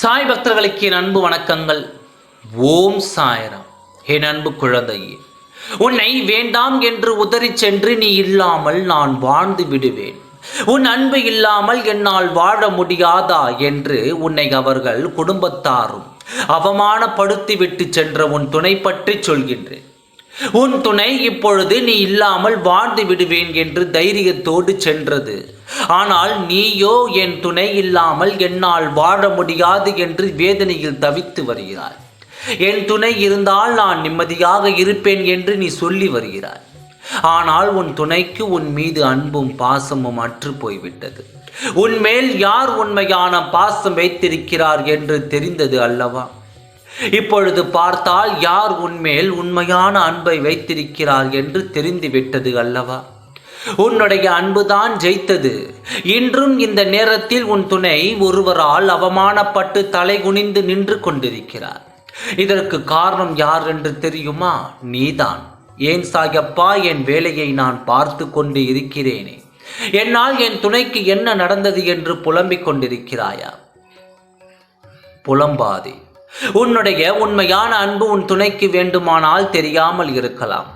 சாய் பக்தர்களுக்கு என் அன்பு வணக்கங்கள். ஓம் சாயராம். என் அன்பு குழந்தையே உன்னை வேண்டாம் என்று உதறிச் சென்று நீ இல்லாமல் நான் வாழ்ந்து விடுவேன். உன் அன்பு இல்லாமல் என்னால் வாழ முடியாதா என்று உன்னை அவர்கள் குடும்பத்தாரும் அவமானப்படுத்தி விட்டு சென்ற உன் துணை பற்றி சொல்கின்றேன். உன் துணை இப்பொழுது நீ இல்லாமல் வாழ்ந்து விடுவேன் என்று தைரியத்தோடு சென்றது. ஆனால் நீயோ என் துணை இல்லாமல் என்னால் வாழ முடியாது என்று வேதனையில் தவித்து வருகிறாய். என் துணை இருந்தால் நான் நிம்மதியாக இருப்பேன் என்று நீ சொல்லி வருகிறாய். ஆனால் உன் துணைக்கு உன் மீது அன்பும் பாசமும் அற்று போய்விட்டது. உன் மேல் யார் உண்மையான பாசம் வைத்திருக்கிறார் என்று தெரிந்தது அல்லவா? இப்பொழுது பார்த்தால் யார் உன்மேல் உண்மையான அன்பை வைத்திருக்கிறார் என்று தெரிந்துவிட்டது அல்லவா? உன்னுடைய அன்புதான் ஜெயித்தது. இன்றும் இந்த நேரத்தில் உன் துணை ஒருவரால் அவமானப்பட்டு தலை குனிந்து நின்று கொண்டிருக்கிறார். இதற்கு காரணம் யார் என்று தெரியுமா? நீதான். ஏன் சாயப்பா என் வேலையை நான் பார்த்து கொண்டு இருக்கிறேனே. என்னால் என் துணைக்கு என்ன நடந்தது என்று புலம்பிக் கொண்டிருக்கிறாயா? புலம்பாதே. உன்னுடைய உண்மையான அன்பு உன் துணைக்கு வேண்டுமானால் தெரியாமல் இருக்கலாம்.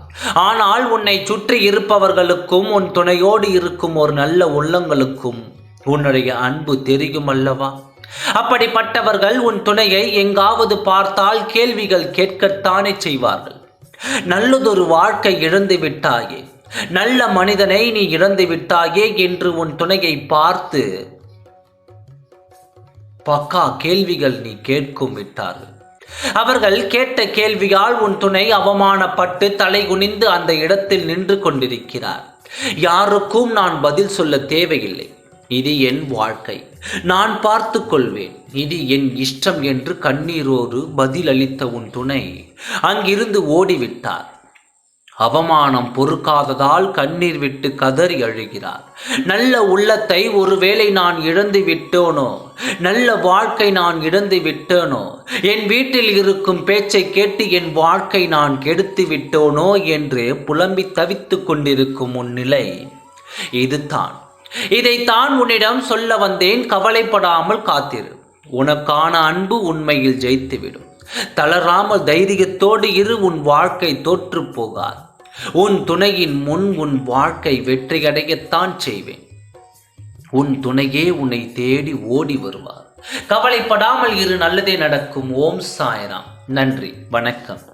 ஆனால் உன்னை சுற்றி இருப்பவர்களுக்கும் உன் துணையோடு இருக்கும் ஒரு நல்ல உள்ளங்களுக்கும் உன்னுடைய அன்பு தெரியும் அல்லவா அப்படிப்பட்டவர்கள் உன் துணையை எங்காவது பார்த்தால் கேள்விகள் கேட்கத்தானே செய்வார்கள். நல்லதொரு வாழ்க்கை இழந்து விட்டாயே. நல்ல மனிதனை நீ இழந்து விட்டாயே என்று உன் துணையை பார்த்து பக்கா கேள்விகள் நீ கேட்கும் விட்டார்கள். அவர்கள் கேட்ட கேள்வியால் உன் துணை அவமானப்பட்டு தலை குனிந்து அந்த இடத்தில் நின்று கொண்டிருக்கிறார். யாருக்கும் நான் பதில் சொல்ல தேவையில்லை. இது என் வாழ்க்கை. நான் பார்த்து கொள்வேன். இது என் இஷ்டம் என்று கண்ணீரோடு பதிலளித்த உன் துணை அங்கிருந்து ஓடிவிட்டார். அவமானம் பொறுக்காததால் கண்ணீர் விட்டு கதறி அழுகிறார். நல்ல உள்ளத்தை ஒருவேளை நான் இழந்து விட்டோனோ? நல்ல வாழ்க்கை நான் இழந்து விட்டேனோ? என் வீட்டில் இருக்கும் பேச்சை கேட்டு என் வாழ்க்கை நான் கெடுத்து விட்டோனோ என்று புலம்பி தவித்து கொண்டிருக்கும் முன்னிலை இதுதான். இதைத்தான் உன்னிடம் சொல்ல வந்தேன். கவலைப்படாமல் காத்திரு. உனக்கான அன்பு உண்மையில் ஜெயித்துவிடும். தளராமல் தைரியத்தோடு இரு உன் வாழ்க்கை தோற்று போகாது. உன் துணையின் முன் உன் வாழ்க்கை வெற்றியடையத்தான் செய்வேன். உன் துணையே உன்னை தேடி ஓடி வருவார். கவலைப்படாமல் இரு நல்லதே நடக்கும். ஓம் சாய்ராம். நன்றி. வணக்கம்.